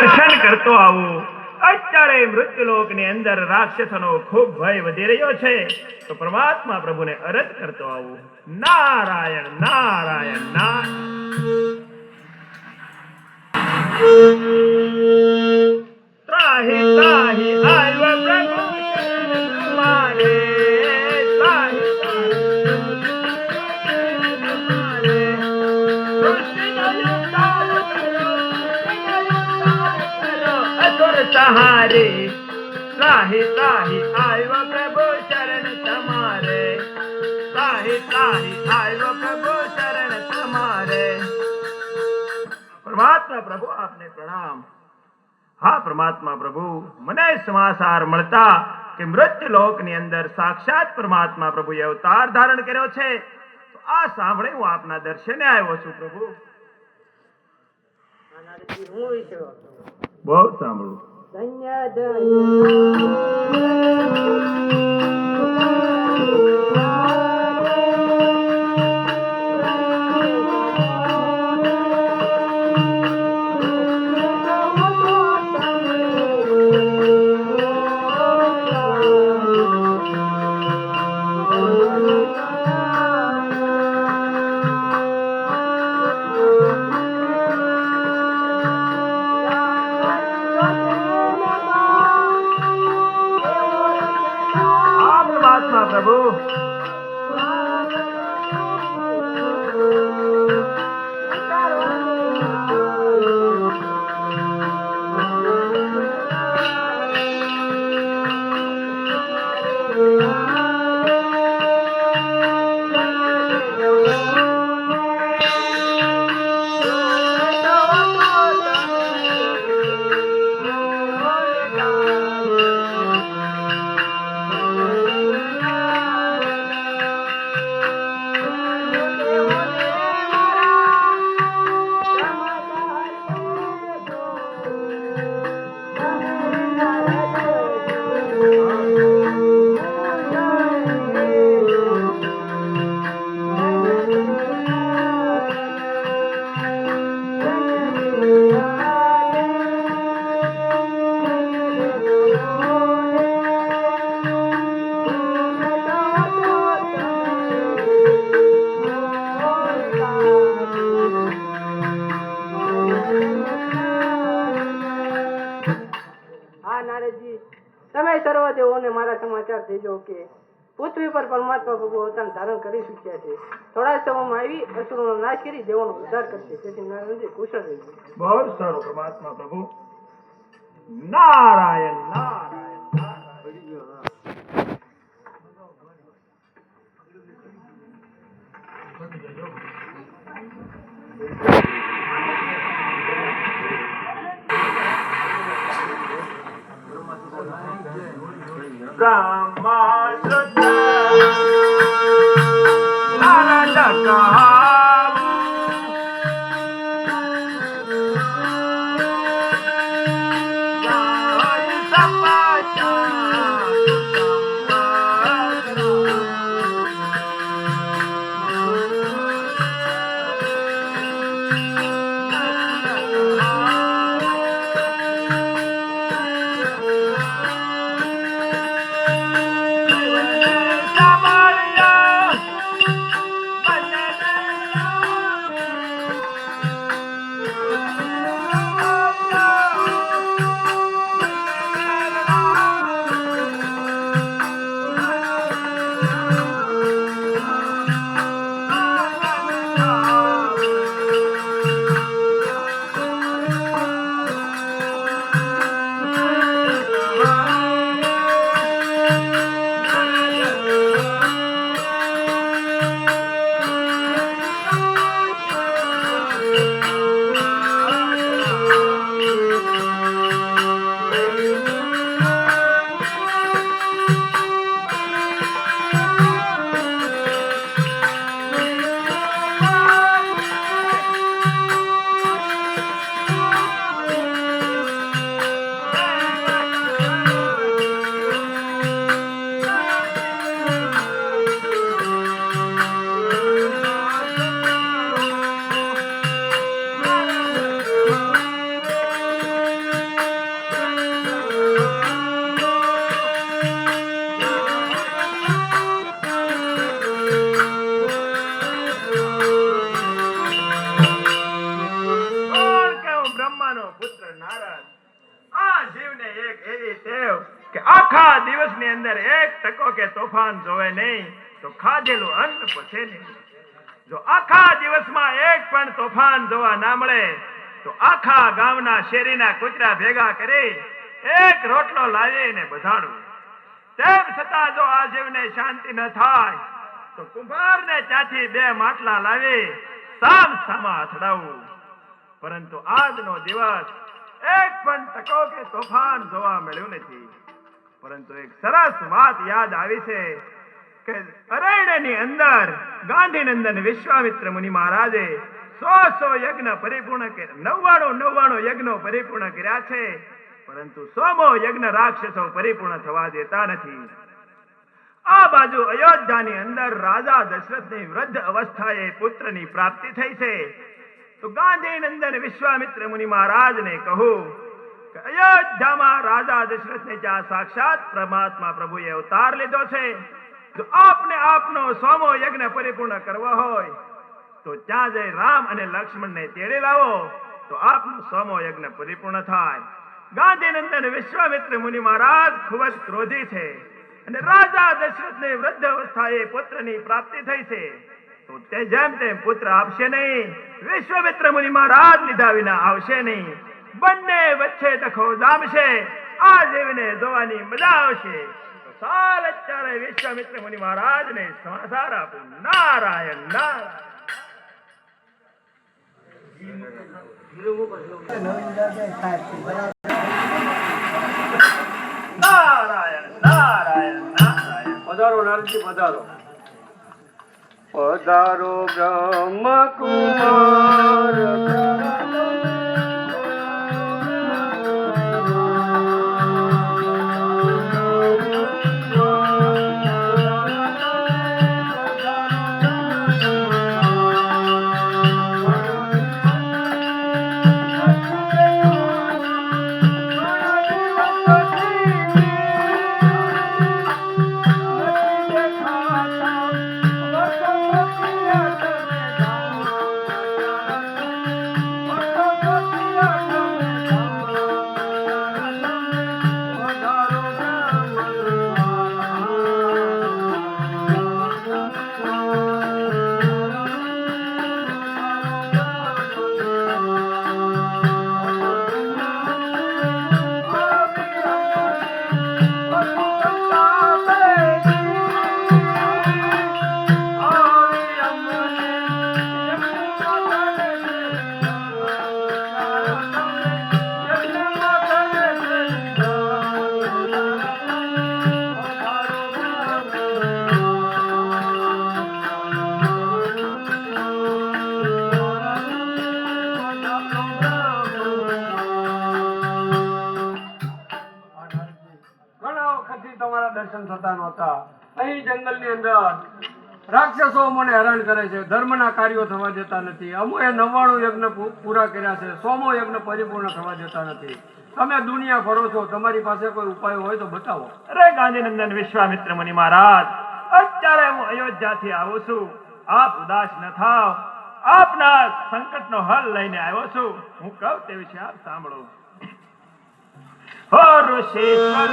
દર્શન કરતો આવું. અત્યારે મૃત્યુલોકની અંદર રાક્ષસોનો ખૂબ ભય વધી રહ્યો છે. તો પરમાત્મા પ્રભુને અરજ કરતો આવું. નારાયણ નારાયણ નારાયણ. ત્રાહી ત્રાહી આવ્યો સહારે ત્રાહી ત્રાહી આવ્યો પ્રભુ શરણ તમારે ત્રાહી ત્રાહી આવ્યો પ્રભુ શરણ તમારે પરમાત્મા પ્રભુ આપને પ્રણામ હા પરમાત્મા પ્રભુ મને સમાચાર મળતા કે મૃત્યુ લોકની અંદર સાક્ષાત પરમાત્મા પ્રભુએ અવતાર ધારણ કર્યો છે તો આ સાંભળે હું આપના દર્શને આવ્યો છું પ્રભુ બહુ સાંભળું ધન્ય ધન્ય વિચાર થઈ જવો કે પૃથ્વી પર પરમાત્મા ભગવાન ધારણ કરી શક્યા છે. થોડા સમયમાં આવી અસુરો નો નાશ કરી દેવોનો ઉદ્ધાર કરશે. તેથી નારાયણજી કુશળ થઈ બહુ સારું પરમાત્મા પ્રભુ. નારાયણ નારાયણ Yeah. આખા દિવસની અંદર એક ટકો કે તોફાન જોવે નહીં, તો ખાધેલું અન્ન પછે નહીં. જો આખા દિવસમાં એક પણ તોફાન જોવા ના મળે, તો આખા ગામના શેરીના કૂતરા ભેગા કરી એક રોટલો લાવીને બધાડવું તેમ છતાં જો આ જીવને શાંતિ ન થાય, તો કુંભારને ત્યાંથી બે માટલા લાવી સામ સામા અથડાવું. પરંતુ આજનો દિવસ એક પણ તકો કે તોફાન જોવા મળ્યું નથી. પરંતુ એક સરસ વાત યાદ આવી છે કે અરણ્યની અંદર, ગાંધીનંદન વિશ્વામિત્ર મુનિ મહારાજે સો સો યજ્ઞ પરિપૂર્ણ નવ્વાણું નવ્વાણું યજ્ઞો પરિપૂર્ણ કર્યા છે, પરંતુ સોમો યજ્ઞ રાક્ષસો પરિપૂર્ણ થવા દેતા નથી. આ બાજુ અયોધ્યાની અંદર રાજા દશરથની વૃદ્ધ અવસ્થાએ પુત્રની પ્રાપ્તિ થઈ છે. તો ગાંધીનંદન વિશ્વામિત્ર મુનિ મહારાજને કહું કે અયોધ્યામાં રાજા દશરથને જ્યાં સાક્ષાત પરમાત્મા પ્રભુએ અવતાર લીધો છે. જો આપને આપનો સોમો યજ્ઞ પરિપૂર્ણ કરવો હોય, તો ત્યાં જઈ રામ અને લક્ષ્મણને તેડી લાવો, તો આપનો સોમો યજ્ઞ પરિપૂર્ણ થાય. ગાંધીનંદન વિશ્વામિત્ર મુનિ મહારાજ ખૂબ જ ક્રોધી છે અને રાજા દશરથને વૃદ્ધ અવસ્થાએ પુત્રની પ્રાપ્તિ થઈ છે. તો તે જેમ તેમ પુત્ર આપશે નહીં, વિશ્વામિત્ર મુનિ મહારાજ લીધા વિના આવશે નહીં. બંને વચ્ચે તખો જામશે આ જીવને જોવાની મજા આવશે. સાલ અત્યારે વિશ્વામિત્ર મુનિ મહારાજને સમાચાર આપો. નારાયણ નારાયણ. નારાયણ નારાયણ પધારો નારજી પધારો. પધારો બ્રહ્મ કુમાર અહીં જંગલની અંદર રાક્ષસો મને હેરાન કરે છે. ધર્મના કાર્યો થવા દેતા નથી. અમુએ નવ્વાણું યજ્ઞ પૂરા કર્યા છે. સોમો યજ્ઞ પરિપૂર્ણ થવા દેતા નથી. તમે દુનિયા ફરો છો. તમારી પાસે કોઈ ઉપાય હોય તો બતાવો. અરે ગાંધીનંદન વિશ્વામિત્ર મુનિ મહારાજ, અત્યારે હું અયોધ્યાથી આવું છું. આપ ઉદાસ ન થાવ. આપના સંકટનો હલ લઈને આવ્યો છું. હું કહું તે વિશે આપ સાંભળો. હો ઋષિશ્વર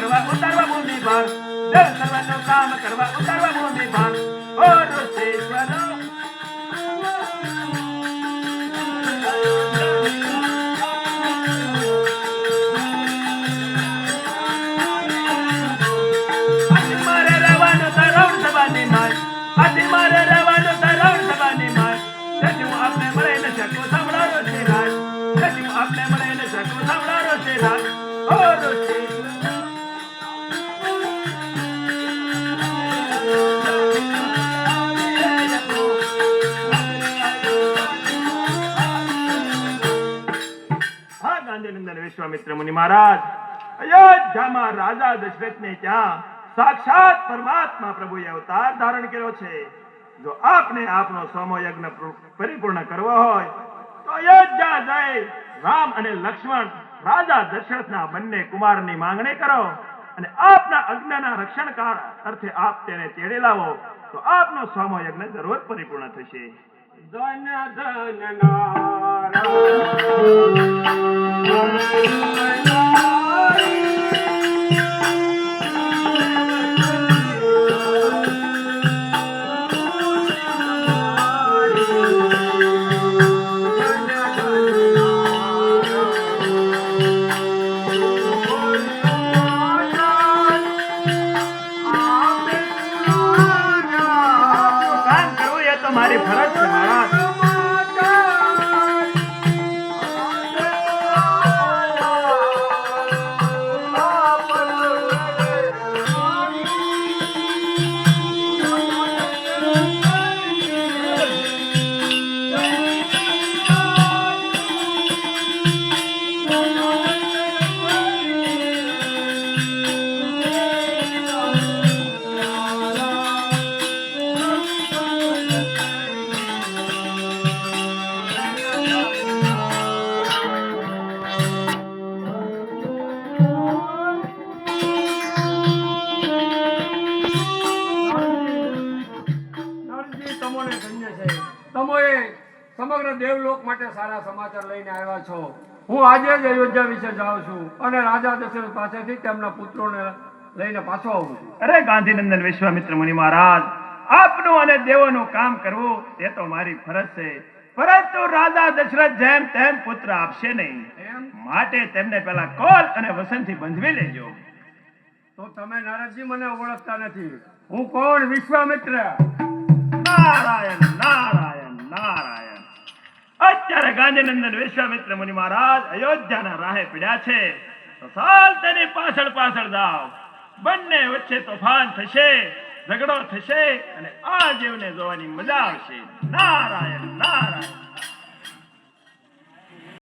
કરવા ઉતારવા ભૂમિ ભાર દેવ સર્વનું કામ કરવા ઉતારવા ભૂમિ ભાર વિશ્વામિત્ર મુનિ મહારાજ, અયોધ્યામાં રાજા દશરથને ત્યાં સાક્ષાત પરમાત્મા પ્રભુએ અવતાર ધારણ કર્યો છે. જો આપને આપનો સોમો પરિપૂર્ણ કરવો હોય, તો અયોધ્યા જઈ રામ અને લક્ષ્મણ રાજા દશરથના બંને કુમારની માંગણી કરો અને આપના અજ્ઞના રક્ષણકાર અર્થે આપ તેને તેડે લાવો, તો આપનો સોમો યજ્ઞ જરૂર પરિપૂર્ણ થશે. ધન ધન નારાયણ. આપનું તમોને ધન્ય છે. તમે સમગ્ર દેવલોક માટે સારા સમાચાર લઈને આવ્યા છો. હું આજે જ અયોધ્યા વિશે જાઉં છું અને રાજા દશરથ પાસેથી તેમના પુત્રોને લઈને પાછો આવું છું. અરે ગાંધીનંદન વિશ્વામિત્ર મુનિ મહારાજ આપનું અને દેવોનું કામ કરવું તે તો મારી ફરજ છે. પરંતુ રાજા દશરથ જેમ તેમ પુત્ર આપશે નહીં. એમ? માટે તેમને પેલા કોલ અને વસંતથી બંધવી લેજો. તો તમે નારદજી મને ઓળખતા નથી. હું કોણ? વિશ્વામિત્ર? નારાયણ નારાયણ નારાયણ. અત્યારે ગાંધીનંદન વિશ્વામિત્ર મુનિ મહારાજ અયોધ્યાના રાહે પીડ્યા છે. તો સાલ તેની પાછળ પાછળ જાઓ. બંને વચ્ચે તોફાન થશે, ઝઘડો થશે અને આ જીવને જોવાની મજા આવશે. નારાયણ નારાયણ.